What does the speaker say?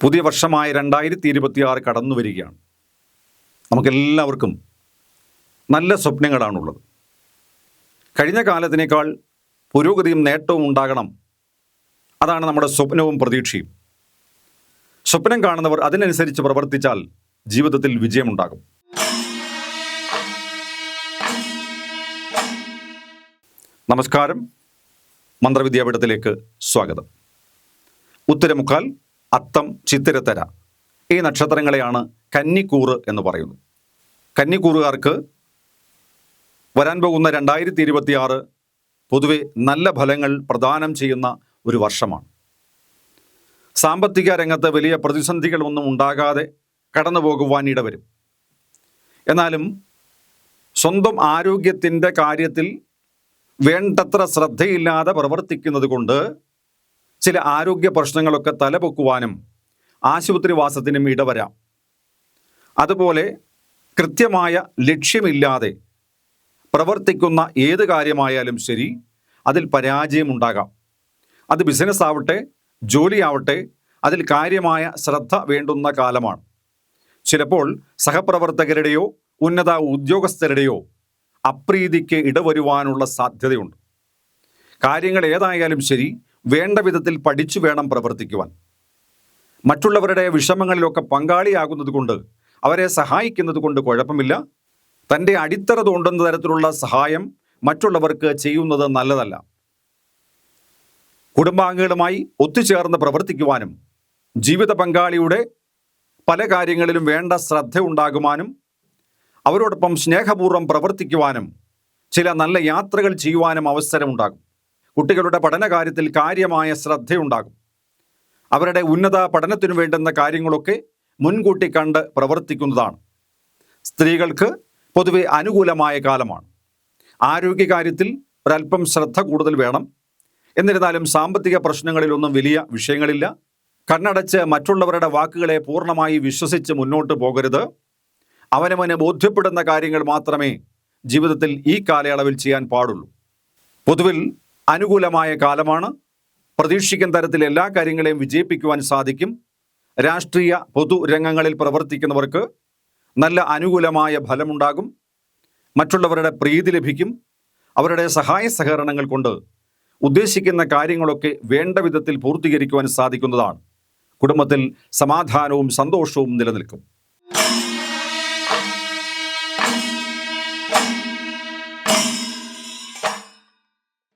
പുതിയ വർഷമായ രണ്ടായിരത്തി ഇരുപത്തിയാറ് കടന്നു വരികയാണ് നമുക്കെല്ലാവർക്കും നല്ല സ്വപ്നങ്ങളാണുള്ളത്. കഴിഞ്ഞ കാലത്തിനേക്കാൾ പുരോഗതിയും നേട്ടവും ഉണ്ടാകണം. അതാണ് നമ്മുടെ സ്വപ്നവും പ്രതീക്ഷയും. സ്വപ്നം കാണുന്നവർ അതിനനുസരിച്ച് പ്രവർത്തിച്ചാൽ ജീവിതത്തിൽ വിജയമുണ്ടാകും. നമസ്കാരം. മന്ത്രവിദ്യാപീഠത്തിലേക്ക് സ്വാഗതം. ഉത്തരമുക്കാൽ അത്തം ചിത്തിരത്തര. ഈ നക്ഷത്രങ്ങളെയാണ് കന്നിക്കൂറ് എന്ന് പറയുന്നത് കന്നിക്കൂറുകാർക്ക് വരാൻ പോകുന്ന രണ്ടായിരത്തി ഇരുപത്തിയാറ് പൊതുവെ നല്ല ഫലങ്ങൾ പ്രദാനം ചെയ്യുന്ന ഒരു വർഷമാണ്. സാമ്പത്തിക രംഗത്ത് വലിയ പ്രതിസന്ധികളൊന്നും ഉണ്ടാകാതെ കടന്നു പോകുവാൻ ഇടവരും. എന്നാലും സ്വന്തം ആരോഗ്യത്തിന്റെ കാര്യത്തിൽ വേണ്ടത്ര ശ്രദ്ധയില്ലാതെ പ്രവർത്തിക്കുന്നത് കൊണ്ട് ചില ആരോഗ്യ പ്രശ്നങ്ങളൊക്കെ തലപൊക്കുവാനും ആശുപത്രിവാസത്തിനും ഇടവരാം. അതുപോലെ കൃത്യമായ ലക്ഷ്യമില്ലാതെ പ്രവർത്തിക്കുന്ന ഏത് കാര്യമായാലും ശരി അതിൽ പരാജയമുണ്ടാകാം. അത് ബിസിനസ് ആവട്ടെ ജോലിയാവട്ടെ അതിൽ കാര്യമായ ശ്രദ്ധ വേണ്ടുന്ന കാലമാണ്. ചിലപ്പോൾ സഹപ്രവർത്തകരുടെയോ ഉന്നത ഉദ്യോഗസ്ഥരുടെയോ അപ്രീതിക്ക് ഇടവരുവാനുള്ള സാധ്യതയുണ്ട്. കാര്യങ്ങൾ ഏതായാലും ശരി വേണ്ട വിധത്തിൽ പഠിച്ചു വേണം പ്രവർത്തിക്കുവാൻ. മറ്റുള്ളവരുടെ വിഷമങ്ങളിലൊക്കെ പങ്കാളിയാകുന്നത് കൊണ്ട് അവരെ സഹായിക്കുന്നത് കൊണ്ട് കുഴപ്പമില്ല. തന്റെ അടിത്തറ തോണ്ടുന്ന തരത്തിലുള്ള സഹായം മറ്റുള്ളവർക്ക് ചെയ്യുന്നത് നല്ലതല്ല. കുടുംബാംഗങ്ങളുമായി ഒത്തുചേർന്ന് പ്രവർത്തിക്കുവാനും ജീവിത പങ്കാളിയുടെ പല കാര്യങ്ങളിലും വേണ്ട ശ്രദ്ധ ഉണ്ടാകുവാനും അവരോടൊപ്പം സ്നേഹപൂർവം പ്രവർത്തിക്കുവാനും ചില നല്ല യാത്രകൾ ചെയ്യുവാനും അവസരമുണ്ടാകും. കുട്ടികളുടെ പഠനകാര്യത്തിൽ കാര്യമായ ശ്രദ്ധയുണ്ടാകും. അവരുടെ ഉന്നത പഠനത്തിനു വേണ്ടുന്ന കാര്യങ്ങളൊക്കെ മുൻകൂട്ടി കണ്ട് പ്രവർത്തിക്കുന്നതാണ്. സ്ത്രീകൾക്ക് പൊതുവെ അനുകൂലമായ കാലമാണ്. ആരോഗ്യകാര്യത്തിൽ ഒരല്പം ശ്രദ്ധ കൂടുതൽ വേണം. എന്നിരുന്നാലും സാമ്പത്തിക പ്രശ്നങ്ങളിലൊന്നും വലിയ വിഷയങ്ങളില്ല. കണ്ണടച്ച് മറ്റുള്ളവരുടെ വാക്കുകളെ പൂർണമായി വിശ്വസിച്ച് മുന്നോട്ട് പോകരുത്. അവനവന് ബോധ്യപ്പെടുന്ന കാര്യങ്ങൾ മാത്രമേ ജീവിതത്തിൽ ഈ കാലയളവിൽ ചെയ്യാൻ പാടുള്ളൂ. പൊതുവിൽ അനുകൂലമായ കാലമാണ്. പ്രതീക്ഷിക്കുന്ന തരത്തിൽ എല്ലാ കാര്യങ്ങളെയും വിജയിപ്പിക്കുവാൻ സാധിക്കും. രാഷ്ട്രീയ പൊതുരംഗങ്ങളിൽ പ്രവർത്തിക്കുന്നവർക്ക് നല്ല അനുകൂലമായ ഫലമുണ്ടാകും. മറ്റുള്ളവരുടെ പ്രീതി ലഭിക്കും. അവരുടെ സഹായ സഹകരണങ്ങൾ കൊണ്ട് ഉദ്ദേശിക്കുന്ന കാര്യങ്ങളൊക്കെ വേണ്ട വിധത്തിൽ പൂർത്തീകരിക്കുവാൻ സാധിക്കുന്നതാണ്. കുടുംബത്തിൽ സമാധാനവും സന്തോഷവും നിലനിൽക്കും.